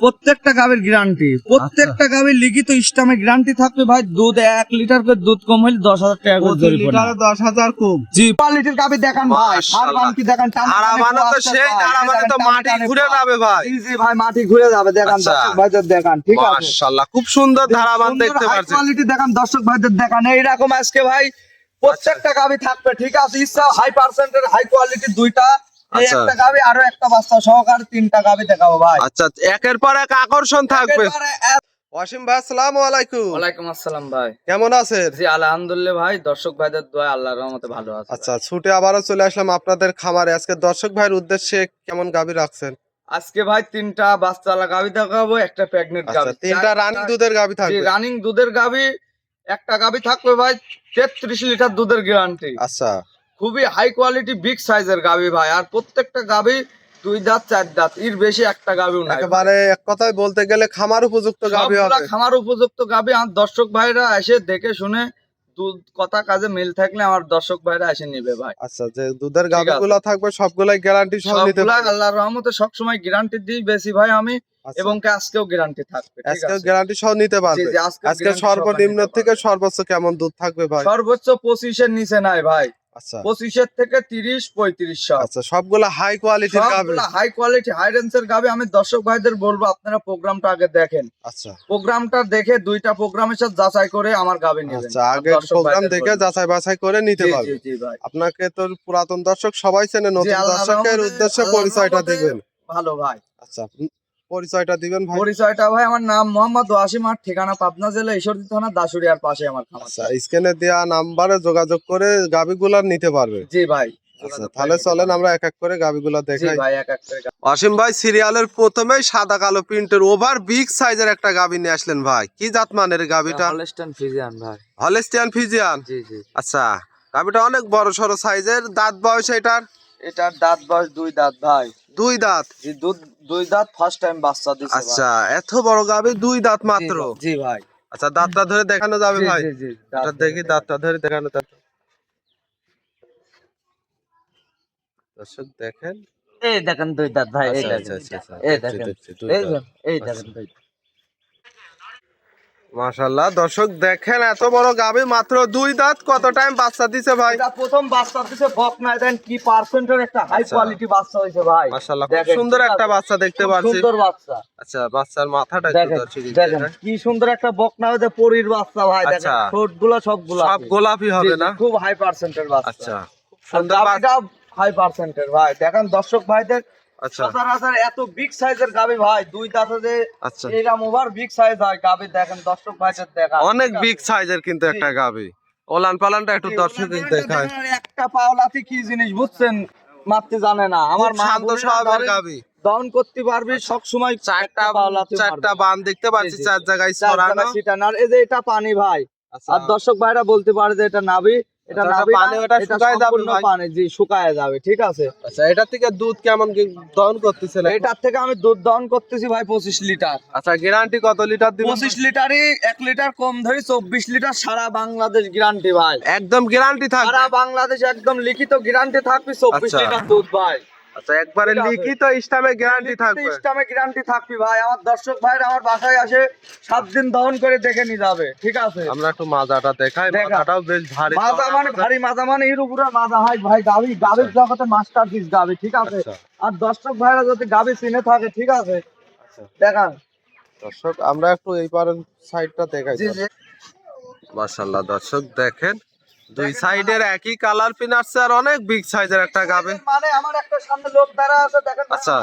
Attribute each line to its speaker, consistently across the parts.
Speaker 1: প্রত্যেকটা গাভীর গ্যারান্টি প্রত্যেকটা গাভীর লিখিত ইস্টামে গ্যারান্টি থাকবে ভাই দুধ এক লিটার করে দুধ কম হলে দশ হাজার টাকা করে
Speaker 2: দশ হাজার কম।
Speaker 1: জি। কোয়ালিটির গাভী দেখান ভাই। দেখান
Speaker 3: তো সেই তো মাটি ঘুরে যাবে ভাই।
Speaker 1: জি, জি ভাই মাটি ঘুরে যাবে দেখান
Speaker 3: আচ্ছা।
Speaker 1: দর্শক ভাইদের দেখান ঠিক আছে?
Speaker 3: মাশাআল্লাহ খুব সুন্দর ধারাবান দেখতে পাচ্ছি
Speaker 1: কোয়ালিটি দেখান দর্শক ভাইদের দেখান এইরকম আজকে ভাই প্রত্যেকটা গাভী থাকবে ঠিক আছে? ইচ্ছা হাই পার্সেন্টের হাই কোয়ালিটি দুইটা
Speaker 3: আচ্ছা।
Speaker 1: একটা গাভী আরও একটা বাচ্চা সহকারে তিনটা গাভী দেখাবো ভাই।
Speaker 3: আচ্ছা একের পর এক আকর্ষণ থাকবে।
Speaker 1: একেবারে
Speaker 3: ভাই আসসালামু আলাইকুম।
Speaker 4: ওয়ালাইকুম আসসালাম ভাই।
Speaker 3: কেমন আছেন?
Speaker 4: জি আলহামদুলিল্লাহ ভাই। দর্শক ভাইদের দোয়া আল্লাহর রহমতে ভালো আছে
Speaker 3: আচ্ছা ছুটে আবারও চলে আসলাম আপনাদের খামারে। আজকে দর্শক ভাইয়ের উদ্দেশ্যে কেমন গাভী রাখছেন?
Speaker 4: আজকে ভাই তিনটা বাচ্চালা গাভি দেখাবো একটা প্রেগনেন্ট
Speaker 3: আচ্ছা তিনটা রানিং দুধের গাভী থাকবে।
Speaker 4: রানিং দুধের গাভি একটা গাভি থাকবে ভাই তেত্রিশ লিটার দুধের গ্যারান্টি
Speaker 3: আচ্ছা।
Speaker 4: খুবই হাই কোয়ালিটি বিগ সাইজের গাভি ভাই। আর প্রত্যেকটা গাভি দুই দাঁত চার দাঁত। এর বেশি একটা গাভিও নাই।
Speaker 3: একেবারে এক কথায় বলতে গেলে খামার উপযুক্ত গাভী হবে।
Speaker 4: খামার উপযুক্ত গাভি। আমার দর্শক ভাইরা এসে দেখে শুনে দুধ কথা কাজে মিল থাকলে আমার দর্শক ভাইরা এসে নিবে ভাই।
Speaker 3: আচ্ছা যে দুধের গাভীগুলো থাকবে সবগুলাই গ্যারান্টি সহ নিতে
Speaker 4: সবগুলা
Speaker 3: পারবে।
Speaker 4: আল্লাহর রহমতে সবসময় গ্যারান্টি দিই বেশি ভাই আমি
Speaker 3: আচ্ছা,
Speaker 4: এবং আজকেও গ্যারান্টি থাকবে ঠিক
Speaker 3: আজকে
Speaker 4: আছে?
Speaker 3: গ্যারান্টি সহ নিতে পারবে।
Speaker 4: আজকে
Speaker 3: সর্বনিম্ন থেকে সর্বোচ্চ কেমন দুধ থাকবে ভাই।
Speaker 4: সর্বোচ্চ পঁচিশের নিচে নাই ভাই।
Speaker 3: আচ্ছা।
Speaker 4: পঁচিশের থেকে তিরিশ পঁয়ত্রিশ
Speaker 3: আচ্ছা সবগুলা হাই কোয়ালিটির
Speaker 4: হাই কোয়ালিটি হাই রেঞ্জের গাবে আমি দর্শক ভাইদের বলব আপনারা প্রোগ্রামটা আগে দেখেন।
Speaker 3: আচ্ছা।
Speaker 4: প্রোগ্রামটা দেখে দুইটা প্রোগ্রামের সাথে যাচাই করে আমার গাবে নেবেন।
Speaker 3: আচ্ছা আগে প্রোগ্রাম দেখে যাচাই বাছাই করে নিতে আপনাকে তো পুরাতন দর্শক সবাই চেনে নতুন দর্শকের উদ্দেশ্যে পরিচয়টা দিবেন।
Speaker 4: ভালো ভাই।
Speaker 3: আচ্ছা পরিচয়টা দিবেন ভাই।
Speaker 4: পরিচয়টা ভাই আমার নাম মোহাম্মদ ওয়াসিম আর ঠিকানা পাবনা জেলা ঈশ্বরদী থানা দাসুরিয়ার পাশে আমার খামার।
Speaker 3: আচ্ছা স্ক্রিনে দেওয়া নাম্বারে যোগাযোগ করে গাবিগুলা নিতে পারবে।
Speaker 4: জি ভাই
Speaker 3: আচ্ছা তাহলে চলেন আমরা এক এক করে গাবিগুলা
Speaker 4: জি
Speaker 3: দেখাই।
Speaker 4: ভাই এক এক করে
Speaker 3: অসীম ভাই সিরিয়ালের প্রথমেই সাদা কালো প্রিন্টের ওভার বিগ সাইজের একটা গাবি নিয়ে আসলেন ভাই। কি জাত মানের গাবিটা?
Speaker 4: হলস্টাইন ফিজিয়ান ভাই।
Speaker 3: Holstein Friesian?
Speaker 4: জি জি।
Speaker 3: আচ্ছা গাবিটা অনেক বড় সড়ো সাইজের। দাঁত বয়স এটার?
Speaker 4: এটার দাঁত বয়স দুই দাঁত ভাই।
Speaker 3: দুই দাঁত?
Speaker 4: দুধ দুই দাঁত ফার্স্ট টাইম বাচ্চা দিছে
Speaker 3: আচ্ছা এত বড় গাবে দুই দাঁত মাত্র?
Speaker 4: জি, ভাই।
Speaker 3: আচ্ছা দাঁতটা ধরে দেখানো যাবে ভাই।
Speaker 4: জি, জি,
Speaker 3: এটা দেখি দাঁতটা ধরে দেখানো যাবে। দর্শক দেখেন।
Speaker 4: এই দেখেন দুই দাঁত ভাই এই
Speaker 3: আচ্ছা,
Speaker 4: দেখেন
Speaker 3: আচ্ছা, আচ্ছা,
Speaker 4: এই দেখেন এই দেখেন
Speaker 3: আচ্ছা।
Speaker 4: দেখেন দুই দাঁত।
Speaker 3: মাশাল্লাহ দর্শক দেখেন এত বড় গাবি মাত্র দুই দাঁত কত টাইম বাচ্চা দিছে ভাই?
Speaker 4: এটা প্রথম বাচ্চা দিছে বক না দেন কি পার্সেন্টের একটা হাই
Speaker 3: আচ্ছা।
Speaker 4: কোয়ালিটি বাচ্চা হইছে ভাই।
Speaker 3: মাশাল্লাহ খুব সুন্দর একটা বাচ্চা দেখতে পাচ্ছি।
Speaker 4: সুন্দর বাচ্চা।
Speaker 3: আচ্ছা বাচ্চার মাথাটা একটু দর্শক
Speaker 4: দেখেন কি সুন্দর একটা বকনা হইতে পরির বাচ্চা ভাই দেখেন
Speaker 3: আচ্ছা।
Speaker 4: ঠোঁটগুলো সবগুলো
Speaker 3: সব গোলাপি হবে না?
Speaker 4: খুব হাই পার্সেন্টের বাচ্চা।
Speaker 3: আচ্ছা সুন্দর বাচ্চা।
Speaker 4: হাই পার্সেন্টের ভাই। দেখেন দর্শক ভাইদের সচরাচর এত বিগ সাইজের গাবি ভাই দুই দাঁতে
Speaker 3: আচ্ছা।
Speaker 4: এরকম ওভার বিগ সাইজ হয় গাবি দেখেন দর্শক ভাইদের দেখা।
Speaker 3: অনেক বিগ সাইজের কিন্তু একটা গাবি। ওলান পালানটা একটু দর্শক দেখায়।
Speaker 4: একটা পাওলাতে কি জিনিস বুঝছেন? মারতে জানে না। আমার
Speaker 3: শান্ত স্বভাবের গাবি।
Speaker 4: করতে পারবি সব সময়
Speaker 3: চারটা
Speaker 4: পাওলাতে
Speaker 3: চারটা বান দেখতে পাচ্ছি চার জায়গায়
Speaker 4: চার
Speaker 3: ছড়ানো।
Speaker 4: আর এই যে এটা পানি ভাই।
Speaker 3: আচ্ছা,
Speaker 4: আর দর্শক ভাইরা বলতে পারে যে এটা নাবি এটা
Speaker 3: আচ্ছা, পানি, ওটা শুকায় যাবে।
Speaker 4: পানি জি শুকায় যাবে ঠিক আছে?
Speaker 3: আচ্ছা এটা থেকে দুধ কেমন দহন করতেছেন
Speaker 4: এটার থেকে আমি দুধ দহন করতেছি ভাই পঁচিশ লিটার।
Speaker 3: আচ্ছা গ্যারান্টি কত লিটার দিবেন?
Speaker 4: পঁচিশ লিটারই এক লিটার কম ধরি চব্বিশ লিটার সারা বাংলাদেশ গ্যারান্টি ভাই।
Speaker 3: একদম গ্যারান্টি থাকবে?
Speaker 4: সারা বাংলাদেশ একদম লিখিত গ্যারান্টি থাকবে চব্বিশ
Speaker 3: আচ্ছা।
Speaker 4: লিটার দুধ ভাই।
Speaker 3: আচ্ছা একবারে লিখিত ইসলামে গ্যারান্টি থাকবে।
Speaker 4: ইস্টামে গ্যারান্টি থাকবি ভাই। আমার দর্শক ভাইরা আমার বাসায় আসে সাত দিন দহন করে দেখে নিয়ে যাবে। ঠিক আছে?
Speaker 3: আমরা একটু মাজাটা দেখাই। বেশ ভারী।
Speaker 4: মাজা মানে ভারী মাজা মানে হিরো পুরা মাজা। হয় ভাই গাবি গাবির জগতে মাস্টার পিস গাবি ঠিক আছে?
Speaker 3: আচ্ছা।
Speaker 4: আর দর্শক ভাইরা যদি গাবি চিনে থাকে ঠিক আছে?
Speaker 3: আচ্ছা।
Speaker 4: দেখান।
Speaker 3: দর্শক আমরা একটু এই পারের সাইডটা দেখাই মাশাআল্লাহ দর্শক দেখেন। দুই সাইডের একই কালার পিনারছে আর অনেক বিগ সাইজের একটা গাবে।
Speaker 4: মানে আমার একটা সামনে লোক দাঁড়া আছে দেখেন
Speaker 3: আচ্ছা।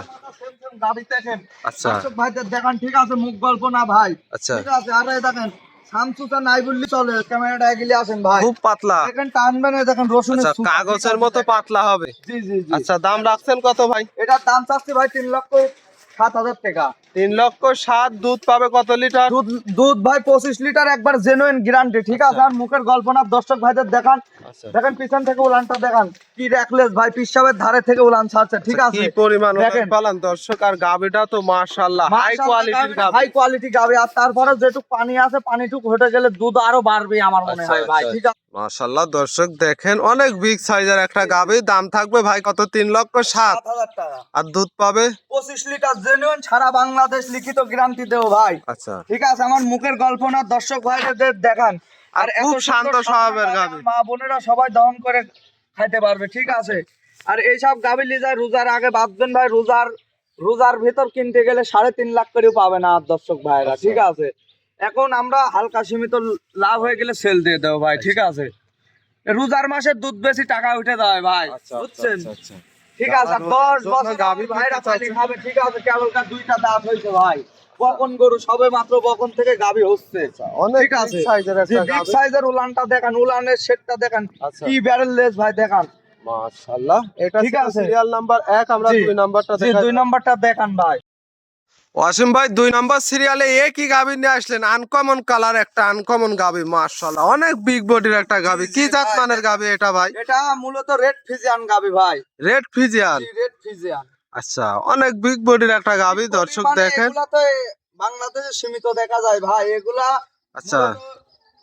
Speaker 4: গাবি দেখেন।
Speaker 3: আচ্ছা।
Speaker 4: ভাইদের দেখান ঠিক আছে মুখ গল্প না ভাই।
Speaker 3: আচ্ছা।
Speaker 4: ঠিক আছে আর দেখেন নাই বললি চলে ক্যামেরাটা এগিয়ে আসেন ভাই।
Speaker 3: খুব পাতলা।
Speaker 4: দেখেন টানবেন দেখেন রসুনের
Speaker 3: আচ্ছা কাগজের মতো পাতলা হবে।
Speaker 4: জি জি
Speaker 3: আচ্ছা দাম রাখছেন কত ভাই?
Speaker 4: এটার দাম চাচ্ছি ভাই তিন লক্ষ। সাত হাজার টাকা।
Speaker 3: তিন লক্ষ সাত দুধ পাবে কত লিটার?
Speaker 4: দুধ দুধ ভাই পঁচিশ লিটার একবার জেনুইন গ্যারান্টি ঠিক আছে? আর মুখের গল্প না দর্শক ভাইদের দেখান।
Speaker 3: আচ্ছা।
Speaker 4: দেখেন পিছন থেকে উলানটা দেখান। কি কি রেকলেস ভাই? পিসাবের ধারে থেকে উলান ছাড়ছে ঠিক
Speaker 3: আচ্ছা,
Speaker 4: আছে?
Speaker 3: কি পরিমাণ
Speaker 4: দেখেন।
Speaker 3: পালান দর্শক আর গাবিটা তো মাশাআল্লাহ হাই কোয়ালিটির গাবি।
Speaker 4: হাই কোয়ালিটি গাবে আর তারপরে যেটুক পানি আছে পানিটুক হটে গেলে দুধ আরও বাড়বে আমার মনে
Speaker 3: আচ্ছা,
Speaker 4: হয় ভাই। ঠিক আছে?
Speaker 3: মাশাআল্লাহ দর্শক দেখেন অনেক বিগ সাইজের একটা গাবি দাম থাকবে ভাই কত? তিন লক্ষ সাত
Speaker 4: টাকা।
Speaker 3: আর দুধ পাবে?
Speaker 4: পঁচিশ লিটার জেনুইন সারা বাংলাদেশ লিখিত গ্যারান্টি দেও ভাই।
Speaker 3: আচ্ছা।
Speaker 4: ঠিক আছে আমার মুখের গল্প না দর্শক ভাইদের দেখান। আর এত
Speaker 3: শান্ত স্বভাবের গাভী।
Speaker 4: মা বোনেরা সবাই দহন করে খাইতে পারবে ঠিক আছে? আর এইসব গাভী লিজার রোজার আগে বাঁধবেন ভাই রোজার রোজার ভেতর কিনতে গেলে সাড়ে তিন লাখ করেও পাবে না আর দর্শক ভাইরা
Speaker 3: আচ্ছা।
Speaker 4: ঠিক আছে? এখন আমরা হালকা সীমিত লাভ হয়ে গেলে সেল দিয়ে দেবো ভাই ঠিক আছে? রোজার মাসে দুধ বেশি টাকা উঠে দেয় ভাই
Speaker 3: আচ্ছা,
Speaker 4: বুঝছেন?
Speaker 3: আচ্ছা, আচ্ছা।
Speaker 4: ঠিক আছে দশ বছর
Speaker 3: গাভী
Speaker 4: ভাইরা খাবে ঠিক আছে কেবলকার দুইটা দাঁত হয়েছে ভাই। বকন গরু সবে মাত্র বকন থেকে গাভী হচ্ছে।
Speaker 3: অনেক
Speaker 4: আছে সাইজের
Speaker 3: একটা
Speaker 4: বিগ সাইজের উলানটা দেখেন উলানের সেটটা দেখান
Speaker 3: আচ্ছা।
Speaker 4: কি ব্যারেল লেস ভাই দেখান।
Speaker 3: মাশাআল্লাহ এটা
Speaker 4: ঠিক আছে।
Speaker 3: সিরিয়াল নাম্বার 1 আমরা দুই নাম্বারটা দেখাই
Speaker 4: দুই নাম্বারটা দেখান ভাই।
Speaker 3: ওয়াসিম ভাই দুই নম্বর সিরিয়ালে এ কি গাবি নিয়ে আসলেন। আনকমন কালার একটা আনকমন গাবি মাশাআল্লাহ অনেক বিগ বডির একটা গাবি কি জাত মানের গাবি এটা ভাই?
Speaker 4: এটা মূলত রেড ফিজিয়ান গাবি ভাই।
Speaker 3: রেড ফিজিয়ান
Speaker 4: রেড ফিজিয়ান
Speaker 3: আচ্ছা অনেক বিগ বডির একটা গাবি দর্শক
Speaker 4: মানে
Speaker 3: দেখেন।
Speaker 4: এগুলা তো বাংলাদেশে সীমিত দেখা যায় ভাই এগুলা
Speaker 3: আচ্ছা।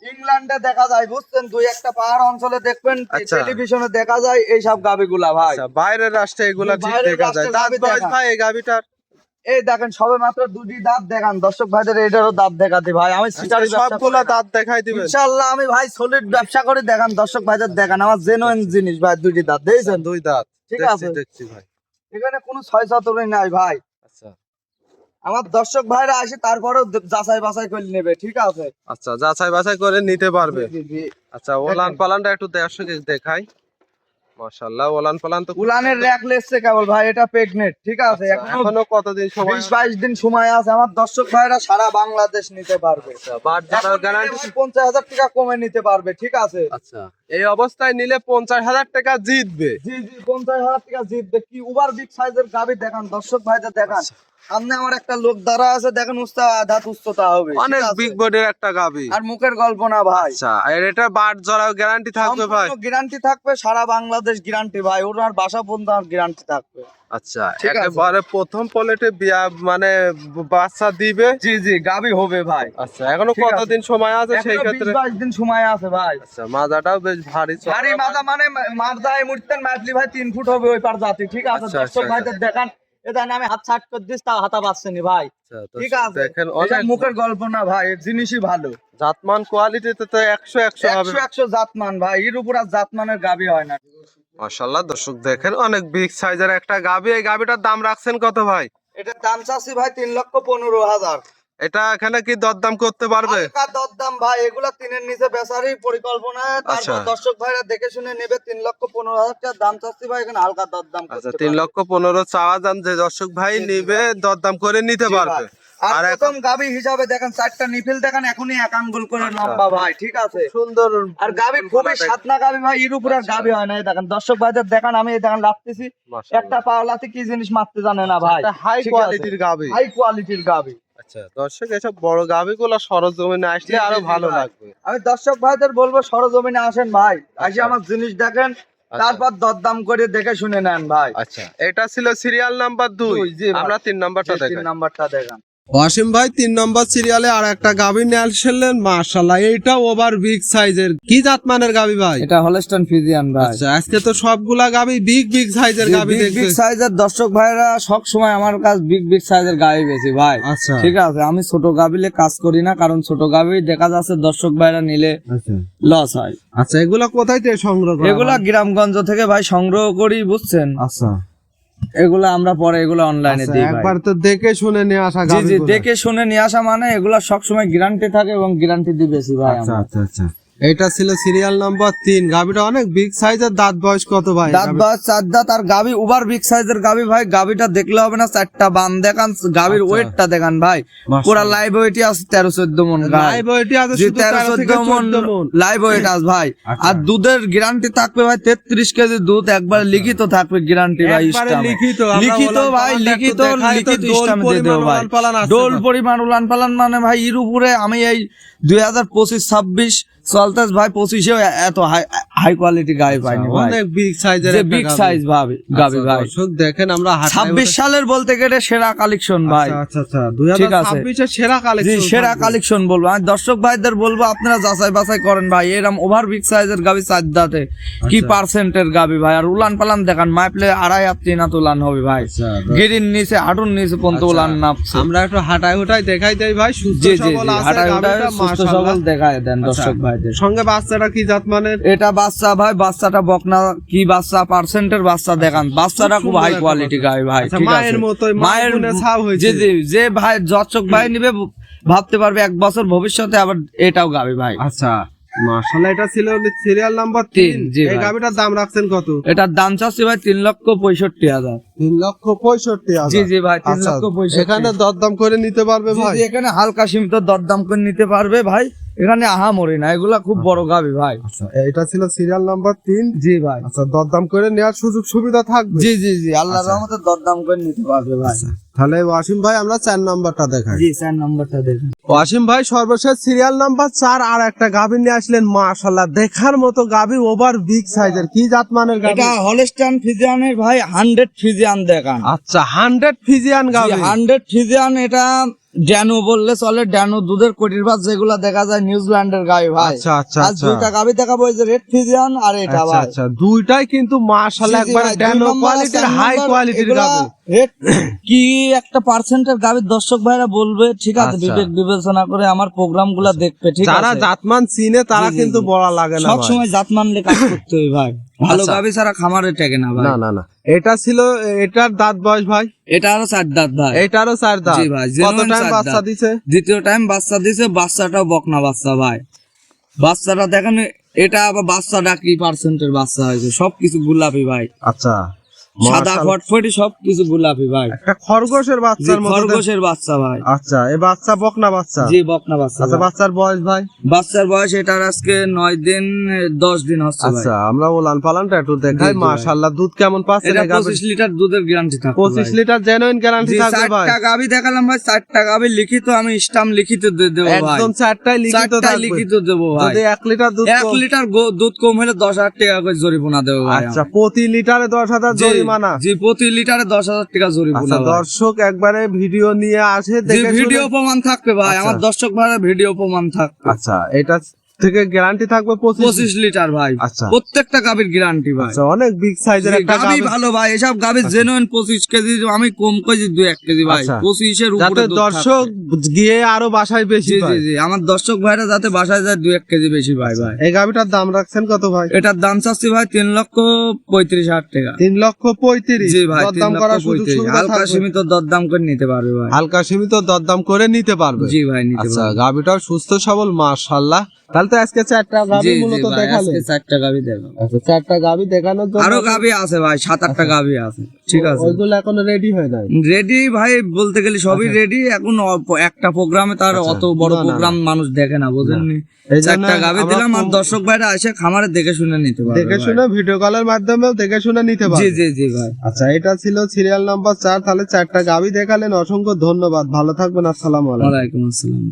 Speaker 4: ইংল্যান্ডে দেখা যায় বুঝছেন? দুই একটা পাহাড় অঞ্চলে দেখবেন
Speaker 3: আচ্ছা।
Speaker 4: টেলিভিশনে দেখা যায় এইসব গাবিগুলা ভাই।
Speaker 3: আচ্ছা বাইরের রাষ্ট্রে এগুলা ঠিক দেখা যায়। দাঁত বয়স ভাই এই গাবিটার
Speaker 4: এই দেখেন সবে মাত্র দুটি দাঁত দেখান। দর্শক ভাইদের এটারও দাঁত দেখাতে ভাই। আমি সিটারি
Speaker 3: আচ্ছা, দাঁত দেখাই দিবেন।
Speaker 4: ইনশাআল্লাহ আমি ভাই সলিড ব্যবসা করে। দেখান দর্শক ভাইদের দেখান। আমার জেনুইন জিনিস ভাই দুটি দাঁত। দেখছেন?
Speaker 3: দুই দাঁত।
Speaker 4: ঠিক আছে।
Speaker 3: দেখছি ভাই।
Speaker 4: এখানে কোনো ছয় সাতরি নাই ভাই।
Speaker 3: আচ্ছা।
Speaker 4: আমার দর্শক ভাইরা আসে তারপরেও যাচাই বাছাই করে নেবে ঠিক আছে?
Speaker 3: আচ্ছা যাচাই বাছাই করে নিতে পারবে। আচ্ছা ওলান পালানটা একটু দর্শকে দেখাই। মাশাআল্লাহ ওলান পালান তো
Speaker 4: উলানের র্যাক লেসছে কেবল ভাই এটা প্রেগনেন্ট ঠিক আছে?
Speaker 3: আচ্ছা, এখনও কতদিন সময়
Speaker 4: বিশ বাইশ দিন সময় আছে। আমার দর্শক ভাইরা সারা বাংলাদেশ নিতে পারবে।
Speaker 3: বাট
Speaker 4: এখন
Speaker 3: গ্যারান্টি
Speaker 4: ভাই পঞ্চাশ হাজার টাকা কমে নিতে পারবে ঠিক আছে?
Speaker 3: আচ্ছা। এই অবস্থায় নিলে পঞ্চাশ হাজার টাকা জিতবে।
Speaker 4: জি জি পঞ্চাশ হাজার টাকা জিতবে। কি উবার বিগ সাইজের গাবি দেখান দর্শক ভাইদের দেখান।
Speaker 3: আচ্ছা।
Speaker 4: সামনে আমার একটা লোক দাঁড়া আছে দেখেন উস্তা ধাত উস্ততা হবে।
Speaker 3: অনেক বিগ বডির একটা গাবি।
Speaker 4: আর মুখের গল্প না ভাই।
Speaker 3: আচ্ছা আর এটা বাট জড়াও গ্যারান্টি থাকবে ভাই।
Speaker 4: গ্যারান্টি থাকবে সারা বাংলাদেশ গ্যারান্টি ভাই। ওনার বাসা পর্যন্ত গ্যারান্টি থাকবে।
Speaker 3: আচ্ছা একেবারে প্রথম পলেটে বিয়া মানে বাচ্চা দিবে?
Speaker 4: জি জি গাবি হবে ভাই।
Speaker 3: আচ্ছা
Speaker 4: এখনও
Speaker 3: কতদিন সময় আছে সেই ক্ষেত্রে?
Speaker 4: 20 22 দিন সময় আছে ভাই।
Speaker 3: আচ্ছা মাজাটাও বেশ ভারী
Speaker 4: ভারী মাথা মানে মুড়তেন মাতলি ভাই তিন ফুট হবে ওই পার জাতি ঠিক আছে?
Speaker 3: আচ্ছা,
Speaker 4: দর্শক
Speaker 3: আচ্ছা,
Speaker 4: ভাইদের দেখান। এটা আমি হাত ছাট করে দিস তা হাতা পাচ্ছেনি ভাই।
Speaker 3: আচ্ছা,
Speaker 4: ঠিক আছে।
Speaker 3: দেখেন অনেক
Speaker 4: মুখের গল্প না ভাই জিনিসই ভালো।
Speaker 3: জাতমান কোয়ালিটিতে তো একশো হবে।
Speaker 4: একশো একশো জাতমান ভাই এর উপর আর জাতমানের গাবি হয় না।
Speaker 3: মাশাল্লাহ দর্শক দেখেন অনেক বিগ সাইজের একটা গাবি। এই গাবিটার দাম রাখছেন কত ভাই?
Speaker 4: এটার দাম চাচ্ছি ভাই তিন লক্ষ পনেরো হাজার।
Speaker 3: এটা এখানে কি দরদাম করতে পারবে?
Speaker 4: দরদাম ভাই এগুলা তিনের নিচে বেচারই পরিকল্পনা।
Speaker 3: আচ্ছা।
Speaker 4: তারপর দর্শক ভাইরা দেখে শুনে নেবে তিন লক্ষ পনেরো হাজার দাম চাচ্ছি ভাই এখানে হালকা দরদাম
Speaker 3: আচ্ছা তিন লক্ষ পনেরো চাওয়া যান যে দর্শক ভাই নিবে দরদাম করে নিতে পারবে।
Speaker 4: আর গাবি হিসাবে দেখেন চারটা নিফিল দেখেন এখনই এক আঙ্গুল করে লম্বা ভাই ঠিক আছে?
Speaker 3: সুন্দর
Speaker 4: আর গাবি খুবই সাতনা গাবি ভাই এর উপর আর গাবি হয় না দেখেন দর্শক ভাইদের দেখেন আমি দেখেন লাগতেছি একটা পাওলাতে কি জিনিস মারতে জানে না ভাই?
Speaker 3: হাই কোয়ালিটির গাবি
Speaker 4: হাই কোয়ালিটির গাবি
Speaker 3: আচ্ছা দর্শক এসব বড় সরজমিনে আসলে
Speaker 4: আরও
Speaker 3: ভালো। লাগবে।
Speaker 4: আমি দর্শক ভাইদের বলব সরজমিনে আসেন ভাই। আসে
Speaker 3: আচ্ছা।
Speaker 4: আমার জিনিস দেখেন
Speaker 3: আচ্ছা।
Speaker 4: তারপর দরদাম করে দেখে শুনে নেন ভাই।
Speaker 3: আচ্ছা এটা ছিল সিরিয়াল নাম্বার দুই। আমরা তিন নাম্বারটা
Speaker 4: তিন নাম্বারটা দেখান।
Speaker 3: ওয়াসিম ভাই তিন নম্বর সিরিয়ালে আর একটা গাভি নিয়ে আসলেন মাশাল্লাহ এইটা ওভার বিগ সাইজের কি জাতমানের গাভী ভাই?
Speaker 4: এটা হলস্টন ফিজিয়ান ভাই।
Speaker 3: আচ্ছা আজকে তো সবগুলা গাভি বিগ বিগ সাইজের গাভি
Speaker 4: বিগ বিগ সাইজের দর্শক ভাইরা সব সময় আমার কাছ বিগ বিগ সাইজের গাবি বেশি ভাই।
Speaker 3: আচ্ছা।
Speaker 4: ঠিক আছে আমি ছোট গাভীলে কাজ করি না কারণ ছোট গাভী দেখা যাচ্ছে দর্শক ভাইরা নিলে
Speaker 3: আচ্ছা।
Speaker 4: লস হয়।
Speaker 3: আচ্ছা এগুলা কোথায় থেকে সংগ্রহ করা
Speaker 4: এগুলা গ্রামগঞ্জ থেকে ভাই সংগ্রহ করি বুঝছেন?
Speaker 3: আচ্ছা।
Speaker 4: এগুলা আমরা পরে এগুলা অনলাইনে
Speaker 3: আচ্ছা,
Speaker 4: দিই
Speaker 3: একবার তো দেখে শুনে নিয়ে আসা
Speaker 4: জি জি দেখে শুনে নিয়ে আসা মানে এগুলা সবসময় গ্যারান্টি থাকে এবং গ্যারান্টি দিয়ে বেশি ভাই
Speaker 3: আচ্ছা আচ্ছা আচ্ছা। এটা ছিল সিরিয়াল নাম্বার তিন। গাভিটা অনেক বিগ সাইজের দাঁত বয়স কত ভাই?
Speaker 4: দাঁত বাস চার দাঁত আর গাবি উবার বিগ সাইজের গাবি ভাই গাবিটা দেখলে হবে না চারটা বান দেখান গাবির
Speaker 3: আচ্ছা।
Speaker 4: ওয়েটটা দেখান ভাই। পুরা লাইভ ওয়েটই আছে তেরো চোদ্দ মন
Speaker 3: লাইভ ওয়েটই আছে
Speaker 4: তেরো চোদ্দ মন লাইভ ওয়েট আছে ভাই।
Speaker 3: আচ্ছা।
Speaker 4: আর দুধের গ্যারান্টি থাকবে ভাই তেত্রিশ কেজি দুধ একবার লিখিত থাকবে গ্যারান্টি ভাই
Speaker 3: লিখিত,
Speaker 4: লিখিত ভাই লিখিত লিখিত ইস্টামে দিয়ে দেবো ভাই।
Speaker 3: ওলান পালান আছে
Speaker 4: ডোল পরিমাণ উলান পালান মানে ভাই এর উপরে আমি এই দুই হাজার পঁচিশ ছাব্বিশ চলতেস ভাই পঁচিশেও এত হাই হাই কোয়ালিটি গাবি পাইনি
Speaker 3: অনেক বিগ সাইজের
Speaker 4: বিগ সাইজ ভাবি গাবি ভাই।
Speaker 3: দেখেন আমরা
Speaker 4: ছাব্বিশ সালের বলতে গেলে সেরা কালেকশন ভাই।
Speaker 3: আচ্ছা আচ্ছা দুই
Speaker 4: ঠিক
Speaker 3: হাজার
Speaker 4: আছে।
Speaker 3: সেরা কালেকশন
Speaker 4: সেরা কালেকশন বলব। আমি দর্শক ভাইদের বলব আপনারা যাচাই বাছাই করেন ভাই। এরম ওভার বিগ সাইজের গাবি চারদাতে কি
Speaker 3: আচ্ছা।
Speaker 4: পার্সেন্টের গাবি ভাই? আর উলান পালান দেখান মাইপলে আড়াই হাত তিন হাত উলান হবে ভাই।
Speaker 3: আচ্ছা,
Speaker 4: গিরির নিচে হাঁটুর নিচে পর্যন্ত
Speaker 3: আচ্ছা।
Speaker 4: উলান নাপছে।
Speaker 3: আমরা একটু হাটায় হুটায় দেখাই দেই ভাই সুস্থ সবল আছে
Speaker 4: হাঁটাই হাঁটাই সুস্থ সবল দেখায় দেন
Speaker 3: দর্শক
Speaker 4: দর্শক ভাইদের
Speaker 3: সঙ্গে বাচ্চাটা কি জাত মানের
Speaker 4: এটা বাচ্চা ভাই বাচ্চাটা বকনা কি বাচ্চা? পার্সেন্টের বাচ্চা দেখান। বাচ্চাটা খুব হাই কোয়ালিটি গাই ভাই
Speaker 3: আচ্ছা, মায়ের
Speaker 4: আছে।
Speaker 3: মতোই, মা
Speaker 4: মায়ের
Speaker 3: ছাপ হয়েছে।
Speaker 4: জি যে ভাই দর্শক ভাই নিবে ভাবতে পারবে এক বছর ভবিষ্যতে আবার এটাও গাবে ভাই।
Speaker 3: আচ্ছা মাশাআল্লাহ এটা ছিল সিরিয়াল নাম্বার
Speaker 4: তিন,
Speaker 3: তিন।
Speaker 4: জি
Speaker 3: এই
Speaker 4: ভাই।
Speaker 3: গাভিটার দাম রাখছেন কত?
Speaker 4: এটার দাম চাচ্ছি ভাই তিন লক্ষ পঁয়ষট্টি হাজার।
Speaker 3: তিন লক্ষ পঁয়ষট্টি
Speaker 4: জি জি ভাই তিন
Speaker 3: আচ্ছা
Speaker 4: লক্ষ পঁয়ষট্টি।
Speaker 3: এখানে দরদাম করে নিতে পারবে ভাই?
Speaker 4: এখানে হালকা সীমিত দরদাম করে নিতে পারবে ভাই। এখানে আহামরি না এগুলা খুব বড় গাবি ভাই।
Speaker 3: আচ্ছা এটা ছিল সিরিয়াল নাম্বার তিন।
Speaker 4: জি ভাই।
Speaker 3: আচ্ছা দরদাম করে নেওয়ার সুযোগ সুবিধা থাকবে?
Speaker 4: জি জি জি আল্লাহ
Speaker 3: আচ্ছা।
Speaker 4: রহমতে দরদাম করে নিতে পারবে ভাই।
Speaker 3: তাহলে ওয়াসিম ভাই আমরা চার নাম্বারটা দেখাই।
Speaker 4: জি স্যার নম্বরটা দেখুন।
Speaker 3: ওয়াসিম ভাই সর্বশেষ সিরিয়াল নাম্বার চার আর একটা গাভী নিয়ে আসলেন। মাশাল্লাহ দেখার মতো গাভী ওভার বিগ সাইজের কি জাত মানের গাভী
Speaker 4: এটা হলস্টাইন ফিজিয়ানের ভাই হান্ড্রেড ফিজিয়ান দেখান।
Speaker 3: আচ্ছা হান্ড্রেড ফিজিয়ান গাভী।
Speaker 4: হান্ড্রেড ফিজিয়ান এটা ড্যানো বললে চলে ড্যানো দুধের কোটির ভাত যেগুলো দেখা যায় নিউজিল্যান্ডের গাই ভাই।
Speaker 3: আচ্ছা আচ্ছা
Speaker 4: আজ
Speaker 3: আচ্ছা।
Speaker 4: দুইটা গাবি দেখাবো এই যে রেড ফিজিয়ান আর এটা
Speaker 3: আচ্ছা
Speaker 4: ভাই।
Speaker 3: আচ্ছা দুইটাই কিন্তু
Speaker 4: জি
Speaker 3: একবারে ড্যানো কোয়ালিটির হাই কোয়ালিটির গাভী।
Speaker 4: রেড কি একটা পার্সেন্টের গাবির দর্শক ভাইরা বলবে ঠিক আছে
Speaker 3: আচ্ছা।
Speaker 4: বিবেক বিবেচনা করে আমার প্রোগ্রামগুলা দেখবে ঠিক আছে।
Speaker 3: যারা জাতমান চিনে তারা কিন্তু। বলা লাগে না
Speaker 4: সব। সময় জাত মানলে কাজ করতে হবে ভাই। ভালো
Speaker 3: আচ্ছা।
Speaker 4: গাবি ছাড়া খামারে টেকে না ভাই।
Speaker 3: না না না। এটা ছিল এটার দাঁত বয়স ভাই?
Speaker 4: এটা আরও চার দাঁত ভাই।
Speaker 3: এটারও চার দাঁত।
Speaker 4: জি ভাই,
Speaker 3: কত টাইম বাচ্চা। দিছে?
Speaker 4: দ্বিতীয় টাইম বাচ্চা দিছে বাচ্চাটাও বকনা বাচ্চা ভাই। বাচ্চাটা দেখেন এটা আবার বাচ্চাটা কি পার্সেন্টের বাচ্চা হয়েছে? সবকিছু গোলাপি ভাই।
Speaker 3: আচ্ছা।
Speaker 4: সাদা। ফটফটি সবকিছু গোলাপি ভাই।
Speaker 3: একটা খরগোশের বাচ্চার মতো
Speaker 4: খরগোশের বাচ্চা ভাই।
Speaker 3: আচ্ছা এই বাচ্চা বকনা বাচ্চা?
Speaker 4: জি বকনা বাচ্চা
Speaker 3: আচ্ছা বাচ্চার বয়স ভাই?
Speaker 4: বাচ্চার বয়স এটার আজকে নয় দিন দশ দিন হচ্ছে ভাই।
Speaker 3: আচ্ছা আমরা ওলান পালানটা একটু দেখাই। মাশাআল্লাহ দুধ কেমন পাচ্ছেন
Speaker 4: এটা
Speaker 3: এই গাভীর?
Speaker 4: পঁচিশ লিটার দুধের গ্যারান্টি
Speaker 3: পঁচিশ
Speaker 4: ভাই।
Speaker 3: লিটার জেনুইন গ্যারান্টি
Speaker 4: জি,
Speaker 3: থাকবে ভাই।
Speaker 4: চারটা গাবি দেখালাম ভাই চারটা গাবি লিখিত আমি স্টাম্প লিখিত দিয়ে দেবো ভাই।
Speaker 3: একদম চারটাই লিখিত
Speaker 4: চারটায়
Speaker 3: থাকবে।
Speaker 4: লিখিত দেবো ভাই।
Speaker 3: যদি এক লিটার দুধ
Speaker 4: এক
Speaker 3: কম-
Speaker 4: লিটার দুধ কম হলে দশ হাজার টাকা করে জরিমানা দেবো ভাই
Speaker 3: আচ্ছা প্রতি লিটারে দশ হাজার
Speaker 4: জি,
Speaker 3: জরিমানা
Speaker 4: জি প্রতি লিটারে দশ হাজার টাকা জরিমানা
Speaker 3: আচ্ছা দর্শক একবারে ভিডিও নিয়ে আসে দেখে
Speaker 4: ভিডিও প্রমাণ থাকবে ভাই
Speaker 3: আচ্ছা।
Speaker 4: আমার দর্শক ভাই ভিডিও প্রমাণ থাকবে।
Speaker 3: আচ্ছা এটা থেকে গ্যারান্টি থাকবে পঁচিশ
Speaker 4: লিটার। ভাই।
Speaker 3: আচ্ছা।
Speaker 4: প্রত্যেকটা গাবির গ্যারান্টি ভাই।
Speaker 3: আচ্ছা অনেক বিগ সাইজের একটা গাভী।
Speaker 4: ভালো ভাই এসব গাবি জেনুইন পঁচিশ কেজি আমি কম কেজি দুই এক কেজি ভাই।
Speaker 3: আচ্ছা।
Speaker 4: পঁচিশের উপরে
Speaker 3: দর্শক গিয়ে আরও বাসায় বেশি
Speaker 4: জি জি আমার দর্শক ভাইরা যাতে বাসায় যায় দুই এক কেজি বেশি ভাই ভাই।
Speaker 3: এই গাভিটার দাম রাখছেন কত ভাই?
Speaker 4: এটার দাম চাচ্ছি ভাই তিন লক্ষ পঁয়ত্রিশ হাজার টাকা।
Speaker 3: তিন লক্ষ পঁয়ত্রিশ।
Speaker 4: জি ভাই
Speaker 3: দরদাম করার সুযোগ
Speaker 4: হালকা। সীমিত দরদাম করে নিতে পারবে ভাই।
Speaker 3: হালকা সীমিত দরদাম করে নিতে পারবে।
Speaker 4: জি ভাই নিতে
Speaker 3: আচ্ছা
Speaker 4: পারবে।
Speaker 3: গাভিটাও সুস্থ সবল মাশাআল্লাহ। তাহলে তো আজকে চারটা গাভি মূলত দেখালে
Speaker 4: আজকে চারটা গাবি দেখো
Speaker 3: আচ্ছা চারটা গাভি দেখানোর জন্য
Speaker 4: আরও গাবি আছে ভাই সাত আটটা গাবি আছে ঠিক আছে।
Speaker 3: ওইগুলো এখনও রেডি হয় নাই?
Speaker 4: রেডি ভাই বলতে গেলে সবই রেডি এখন একটা প্রোগ্রামে তার
Speaker 3: আচ্ছা,
Speaker 4: অত বড় প্রোগ্রাম মানুষ দেখে না বুঝেননি চারটা
Speaker 3: আমরা
Speaker 4: দিলাম আর দর্শক ভাইরা এসে খামারে দেখে শুনে নিতে পারবে
Speaker 3: দেখে শুনে ভিডিও কলের মাধ্যমেও দেখে শুনে নিতে
Speaker 4: জি
Speaker 3: পারবে।
Speaker 4: জি জি ভাই।
Speaker 3: আচ্ছা এটা ছিল সিরিয়াল নাম্বার চার তাহলে চারটা গাভি দেখালেন। অসংখ্য ধন্যবাদ। ভালো থাকবেন আসসালামু আলাইকুম।
Speaker 4: ওয়ালাইকুম আসসালাম।